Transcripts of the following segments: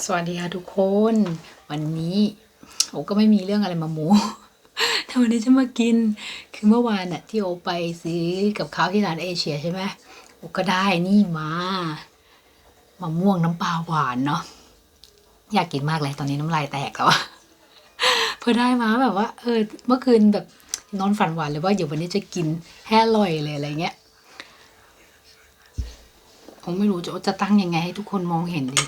สวัสดีค่ะทุกคน วันนี้โอก็ไม่มีเรื่องอะไรมาโม้แต่วันนี้จะมากินคือเมื่อวานน่ะที่โอไปซื้อกับข้าวที่ร้านเอเชียใช่ไหมโอก็ได้นี่มามะม่วงน้ำปลาหวานเนาะอยากกินมากเลยตอนนี้น้ำลายแตกแล้วอะพอได้มาแบบว่า เออ เมื่อคืนแบบนอนฝันหวานเลยว่าเดี๋ยววันนี้จะกินให้อร่อยเลยอะไรเงี้ยผมไม่รู้จะจะตั้งยังไงให้ทุกคนมองเห็นดี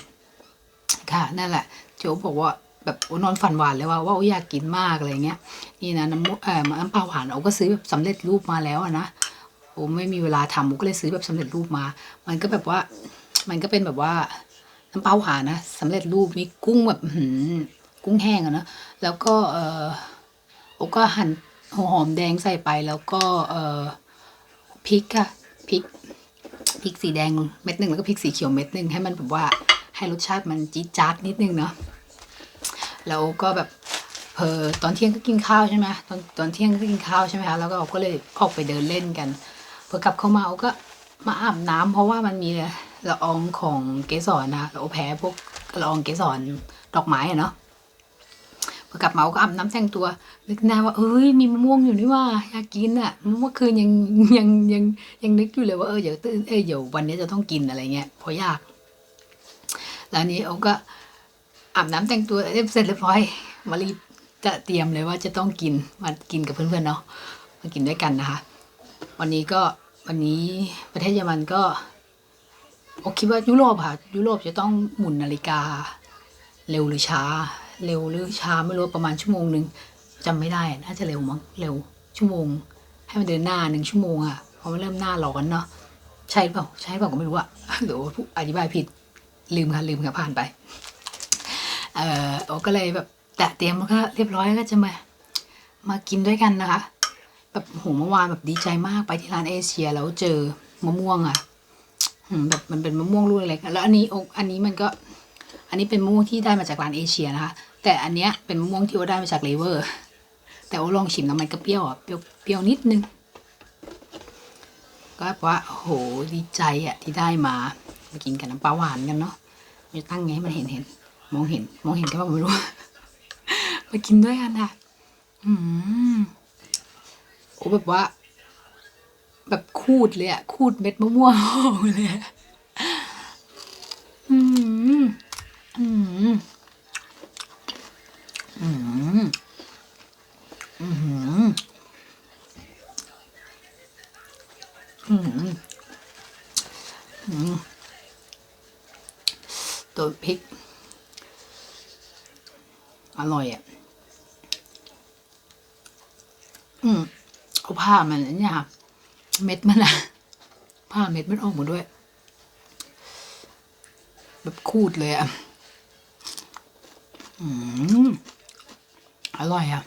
ค่ะนั่นแหละโจบอกว่าแบบนอนฝันหวานเลยว่าว่าอยากกินมากอะไรเงี้ยนี่นะน้ำมุเอ่อน้ำปลาหวานโอ้ก็ซื้อแบบสำเร็จรูปมาแล้วนะโอ้ไม่มีเวลาทำก็เลยซื้อแบบสำเร็จรูปมา มันก็แบบว่า มันก็เป็นแบบว่าน้ำปลาหวานนะสำเร็จรูปมีกุ้งแบบหือกุ้งแห้งอะนะแล้วก็เออโอ้ก็หั่นหัวหอมแดงใส่ไปแล้วก็เออพริกอะพริกพริกสีแดงเม็ดหนึ่งแล้วก็พริกสีเขียวเม็ดหนึ่งให้มันแบบว่า ให้รสชาติมันจี๊ดจ๊าดนิดนึงเนาะแล้วก็แบบเพอตอนเที่ยงก็กินข้าวใช่ไหมตอนตอนเที่ยงก็กินข้าวใช่ไหมคะแล้วก็เราก็เลยออกไปเดินเล่นกันพอกลับเข้ามาเราก็มาอาบน้ำเพราะว่ามันมีละอองของเกสรนะเราแพ้พวกละอองเกสรดอกไม้อะเนาะพอกลับมาเราก็อาบน้ำแต่งตัวนึกได้ว่าเอ้ยมีมะม่วงอยู่นี่ว่าอยากกินอะเมื่อคืนยังยังยังยังนึกอยู่เลยว่าเออเดี๋ยวตื่นเออเดี๋ยววันนี้จะต้องกินอะไรเงี้ยเพราะอยาก แล้วนี้โอก็อาบน้ำแต่งตัวเรียบเสร็จเรียบร้อยมารีบจะเตรียมเลยว่าจะต้องกินมากินกับเพื่อนๆเนาะมากินด้วยกันนะคะ วันนี้ก็วันนี้ประเทศเยอรมันก็โอคิดว่ายุโรปค่ะยุโรปจะต้องหมุนนาฬิกา เร็วหรือช้า เร็วหรือช้าไม่รู้ประมาณชั่วโมงหนึ่งจำไม่ได้น่าจะเร็วมั้งเร็วชั่วโมง ให้มันเดินหน้าหนึ่งชั่วโมงอะเพราะมันเริ่มหน้าร้อนเนาะใช่เปล่าใช่เปล่าก็ไม่รู้อะหรือว่าผู้อธิบายผิด ลืมค่ะลืมค่ะผ่านไป เออโอก็เลยแบบแตะเตรียมแล้วก็เรียบร้อยก็จะมา มากินด้วยกันนะคะ แบบโหเมื่อวานแบบดีใจมากไปที่ร้านเอเชียแล้วเจอมะม่วงอะแบบมันเป็นมะม่วงลูกเล็กแล้วอันนี้โออันนี้มันก็ อันนี้เป็นมะม่วงที่ได้มาจากร้านเอเชียนะคะ แต่อันเนี้ยเป็นมะม่วงที่โอได้มาจากเลเวอร์ แต่โอลองชิมแล้วมันก็เปรี้ยวอะเปรี้ยวเปรี้ยวนิดนึง ก็แบบว่าโหดีใจอะที่ได้มามากินกับน้ำปลาหวานกันเนาะ จะตั้งไงให้มันเห็นเห็น มองเห็น มองเห็นก็ไม่รู้ มากินด้วยกันค่ะ อืมโอ้แบบว่า แบบคูดเลยอะคูดเม็ดมะม่วงเลยอืมอืมอืมอืมอืมอืมตัวพริก อร่อยอะ อืมเอา ผ้ามันเนี่ยค่ะ เม็ดมันอะผ้าเม็ดมันออกหมดด้วย แบบคูดเลยอะอืมอร่อยอะ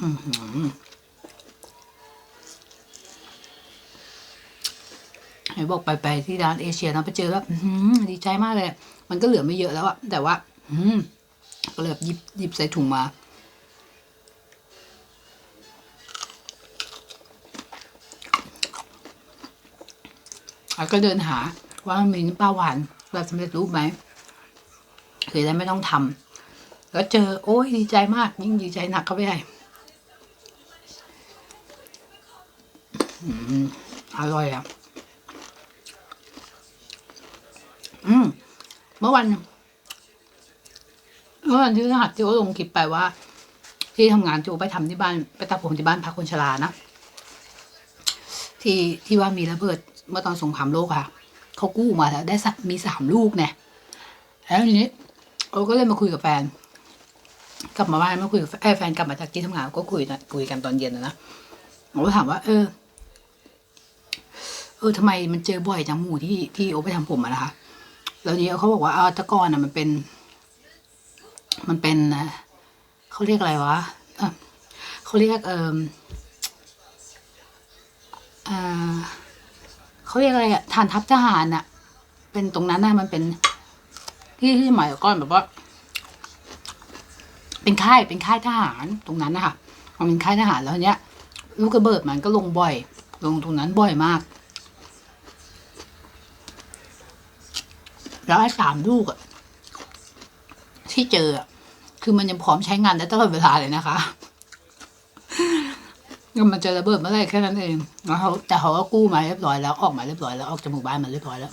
อืม เห็นบอกไปไปที่ร้านเอเชียนะไปเจอแล้วดีใจมากเลย มันก็เหลือไม่เยอะแล้วอะแต่ว่าอืก็เลยหยิบหยิบใส่ถุงมาแล้วก็เดินหาว่ามันมีน้ำปลาหวานแบบสำเร็จรูปไหมคือได้ไม่ต้องทำแล้วเจอ โอ้ยดีใจมาก ยิ่งดีใจหนักเข้าไปใหญ่อืมอร่อยอะ อืม เมื่อวันเมื่อวันที่รหัสที่โอลงคลิปไปว่า ที่ทำงานที่โอไปทำที่บ้าน ไปตัดผมที่บ้านพักคนชรานะที่ที่ว่ามีระเบิดเมื่อตอนสงครามโลกค่ะเขากู้มาแล้วได้สักมีสามลูกเนี่ยแล้วทีนี้โอก็เลยมาคุยกับแฟน กลับมาบ้านมาคุยกับแฟนกลับมาจากที่ทำงานก็คุยนะคุยกันตอนเย็นนะนะโอก็ถามว่า เออ เออทำไมมันเจอบ่อยจังหมู่ที่ที่โอไปทำผมอะนะคะ แล้วนี้เขาบอกว่าอาตะกอนอะมันเป็น มันเป็นอะเขาเรียกอะไรวะะเขาเรียกเอออ่าเขาเรียกอะไรอะฐานทัพทหารอะ เป็นตรงนั้นน่ะมันเป็นที่ที่สมัยก่อนแบบว่า เป็นค่ายเป็นค่ายทหารตรงนั้นนะคะมันเป็นค่ายทหารแล้วเนี้ยลูกกระเบิดมันก็ลงบ่อย ลงตรงนั้นบ่อยมาก แล้วไอ้สามลูกอะที่เจออะคือมันยังพร้อมใช้งานได้ตลอดเวลาเลยนะคะก็มันจะระเบิดเมื่อไรแค่นั้นเองแล้วเขาแต่เขาก็กู้มาเรียบร้อยแล้วออกมาเรียบร้อยแล้วออกจากหมู่บ้านมาเรียบร้อยแล้ว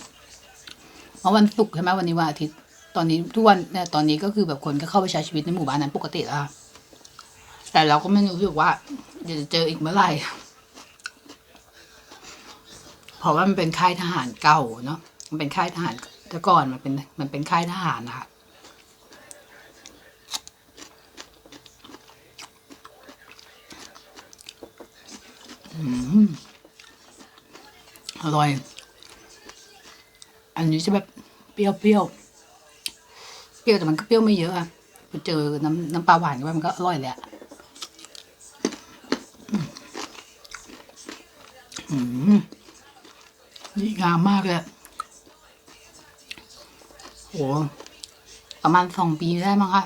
เพราะวันศุกร์ใช่ไหมวันนี้วันอาทิตย์ตอนนี้ทุกวันเนี่ยตอนนี้ก็คือแบบคนก็เข้าไปใช้ชีวิตในหมู่บ้านนั้นปกติแล้วค่ะแต่เราก็ไม่รู้สึกว่าเดี๋ยวจะเจออีกเมื่อไหร่เพราะว่ามันเป็นค่ายทหารเก่าเนาะมันเป็นค่ายทหาร แต่ก่อนมันเป็นมันเป็นค่ายทหารนะคะอร่อย อันนี้จะแบบเปรี้ยวเปรี้ยวเปรี้ยวแต่มันก็เปรี้ยวไม่เยอะอะพอเจอน้ำน้ำปลาหวานเข้าไปมันก็อร่อยแหละอืมดีงามมากเลย โหประมาณสองปีได้มั้งคะ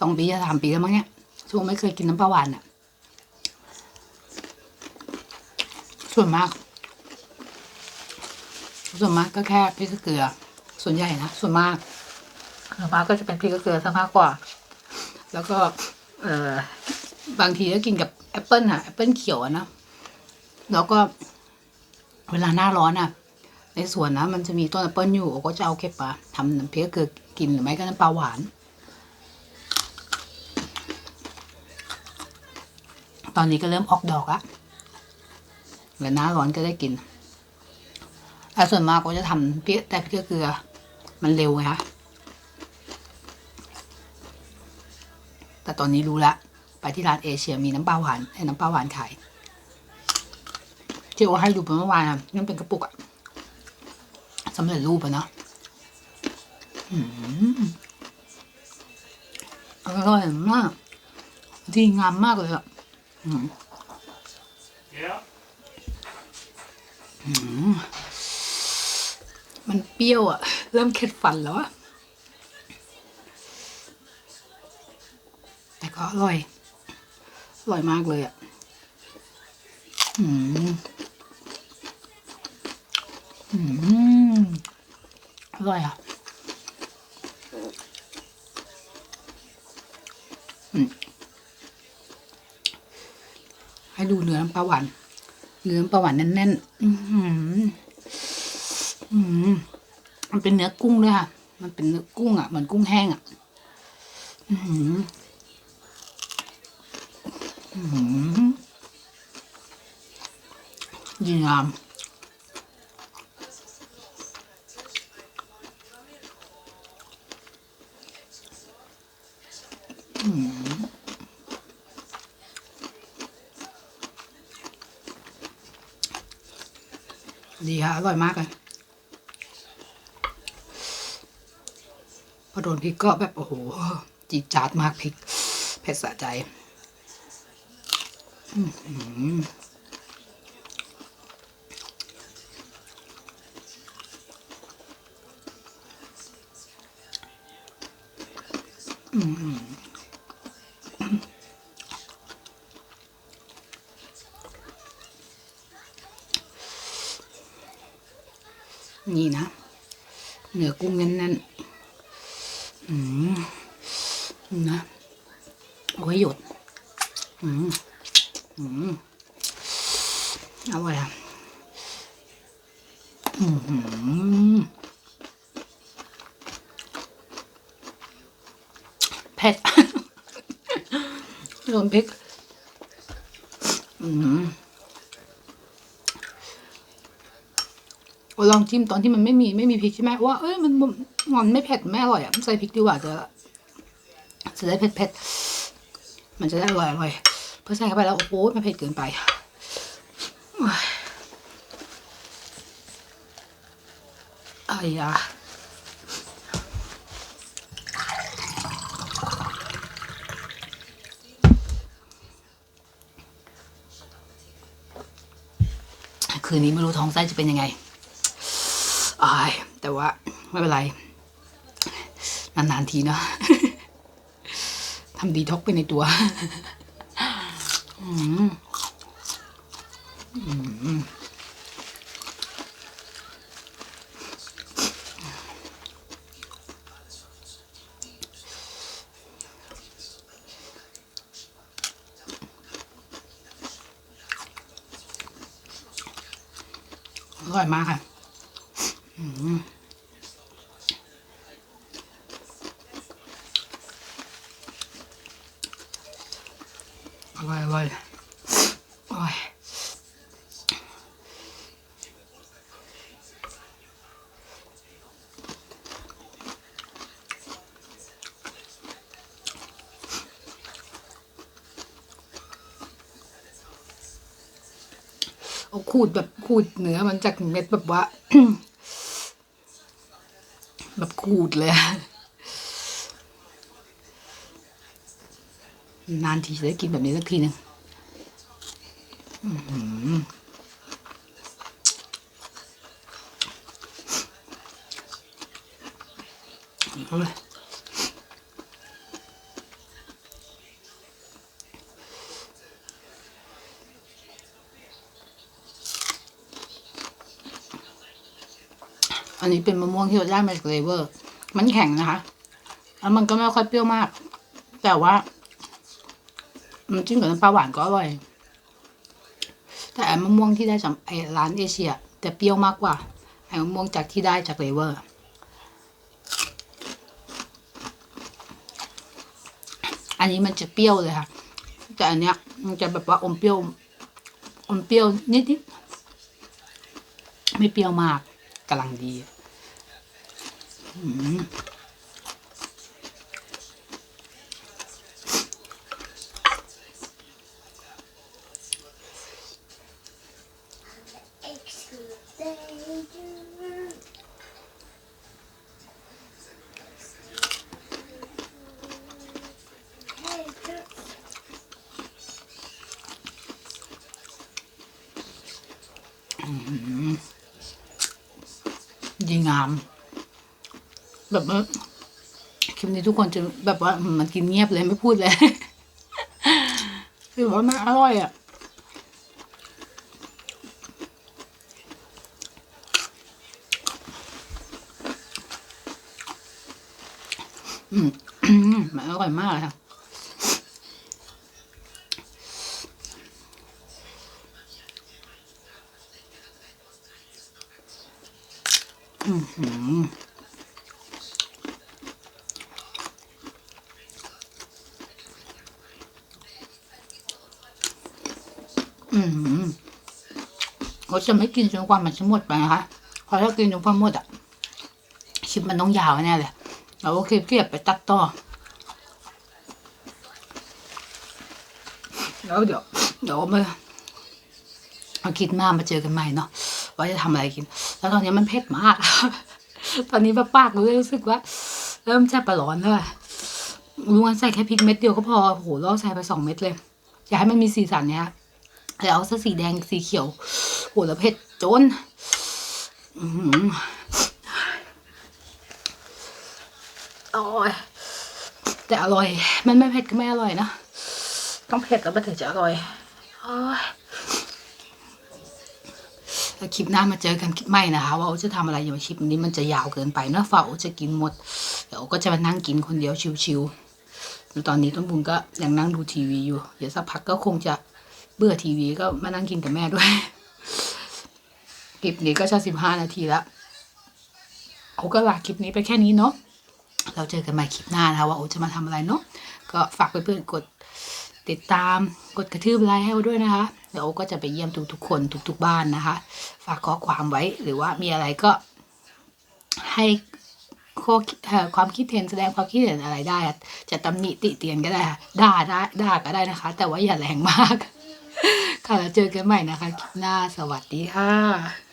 สองปีจะสามปีแล้วมั้งเนี่ยช่วงไม่เคยกินน้ำปลาหวานอะส่วนมาก ส่วนมากก็แค่พริกเกลือ ส่วนใหญ่นะส่วนมากส่วนมากก็จะเป็นพริกเกลือซะมากกว่า แล้วก็ เออบางทีก็กินกับแอปเปิลค่ะแอปเปิลเขียวอะนะแล้วก็เวลาหน้าร้อนอะ ในสวนนะ มันจะมีต้นแอปเปิลอยู่ก็จะเอาเก็บมาทำน้ำพริกเกลือกินหรือไม่ก็น้ำปลาหวาน ตอนนี้ก็เริ่มออกดอกละเวลาหน้าร้อนก็ได้กินแต่ส่วนมากก็จะทำพริกแต่พริกเกลือ มันเร็วไงคะแต่ตอนนี้รู้ละไปที่ร้านเอเชียมีน้ำปลาหวานให้น้ำปลาหวานขายที่โอให้ดูไปเมื่อวานอะนั่นเป็นกระปุกอะ สำเร็จรูปอะนะอืมอร่อยมาก ดีงามมากเลยอะอืมมันเปรี้ยวอะเริ่มเข็ดฟันแล้วอะแต่ก็อร่อย อร่อยมากเลยอะอืม อืม ร่อยอะอืมให้ดูเนื้อน้ำปลาหวาน เนื้อน้ำปลาหวานแน่นๆ อือหืออืมมันเป็นเนื้อกุ้งด้วยค่ะ มันเป็นเนื้อกุ้งอะ เหมือนกุ้งแห้งอะ อือหืออือหือดีงาม ดีค่ะ อร่อยมากเลยพอโดนพริกก็แบบ โอ้โห จีจาดมากพริก เผ็ดสะใจอื้อหืออื้อหือ นี่นะ เนื้อกุ้งแน่นๆอืมนะเอาไว้หยดอืมอืมอร่อยอะอืมเผ็ดโดนพริกอืม ลองจิ้มตอนที่มันไม่มีไม่มีพริกใช่ไหมว่าเอ้ยมันมันไม่เผ็ดไม่อร่อยอะใส่พริกดีกว่าจะจะได้เผ็ดเผ็ดมันจะได้อร่อยอร่อยเพอใส่เข้าไปแล้วโอ้โหมันเผ็ดเกินไปโอ้ยอายะคืนนี้ไม่รู้ท้องไส้จะเป็นยังไง อายแต่ว่าไม่เป็นไร นานๆทีเนาะทำดีท็อกไปในตัวอืมอืมอร่อยมากค่ะ อร่อยอร่อยอร่อยเอาขูดแบบขูดเนื้อมันจากเม็ดแบบว่า หูดเลยนานทีจะได้กินแบบนี้สักทีหนึ่งอื้อ อันนี้เป็นมะม่วงที่เราได้มาจากเลเวอร์ มันแข็งนะคะ แล้วมันก็ไม่ค่อยเปรี้ยวมาก แต่ว่ามันจิ้มกับน้ำปลาหวานก็อร่อย แต่ไอ้มะม่วงที่ได้จากไอร้านเอเชียจะเปรี้ยวมากกว่า ไอมะม่วงจากที่ได้จากเลเวอร์ อันนี้มันจะเปรี้ยวเลยค่ะ แต่อันเนี้ยมันจะแบบว่าอมเปรี้ยว อมเปรี้ยวนิดๆ ไม่เปรี้ยวมากกำลังดี อืมดีงาม แบบว่าคลิปนี้ทุกคนจะแบบว่ามันกินเงียบเลยไม่พูดเลยคือว่ามันอร่อยอะอืมมันอร่อยมากเลยค่ะอือหือ อืม เขาจะไม่กินจนกว่ามันจะหมดไปนะคะพราะถ้ากินจนกว่าหมดอะคลิปมันต้องยาวแน่เลยเราก็คลิปเก็บไปตัดต่อแล้วเดี๋ยวเดี๋ยวมาเอาคลิปหน้ามาเจอกันใหม่เนาะว่าจะทำอะไรกิน แล้วตอนนี้มันเผ็ดมาก ตอนนี้ป้าปากรู้สึกว่า เริ่มแช่ประร้อนแล้วอะลุงวันใส่แค่พริกเม็ดเดียวก็พอโอ้โหเราใส่ไปสองเม็ดเลย อยากให้มันมีสีสันเนี้ยแล้วเอาซะสีแดงสีเขียว หแล้วเผ็ดจนอร่อยแต่อร่อย มันไม่เผ็ดก็ไม่อร่อยนะ ต้องเผ็ดแล้วมันถึงจะอร่อยอแล้วคลิปหน้ามาเจอกันคลิปใหม่นะคะ ว่าโอจะทำอะไรอยู่คลิปนี้มันจะยาวเกินไปเนอะฝ่าโอจะกินหมดเดี๋ยวก็จะมานั่งกินคนเดียวชิวๆตอนนี้ต้นบุญก็ยังนั่งดูทีวีอยู่ เดี๋ยวสักพักก็คงจะเบื่อทีวีก็มานั่งกินกับแม่ด้วย ลิปนี้ก็จะสิบห้านาทีแล้วโอก็ลาคลิปนี้ไปแค่นี้เนาะเราเจอกันใหม่คลิปหน้านะคะว่าโอจะมาทำอะไรเนาะก็ฝากเพื่อนๆกดติดตามกดกระทืบไลค์ให้ด้วยนะคะเดี๋ยวโอก็จะไปเยี่ยมทุกๆคนทุก ๆ บ้านนะคะ ฝากข้อความไว้หรือว่ามีอะไรก็ให้ข้อคิดความคิดเห็นแสดงความคิดเห็นอะไรได้ จะตำหนิติเตียนก็ได้ด่าได้ด่าก็ได้นะคะ แต่ว่าอย่าแรงมาก ค่ะแล้วเจอกันใหม่นะคะ คลิปหน้าสวัสดีค่ะ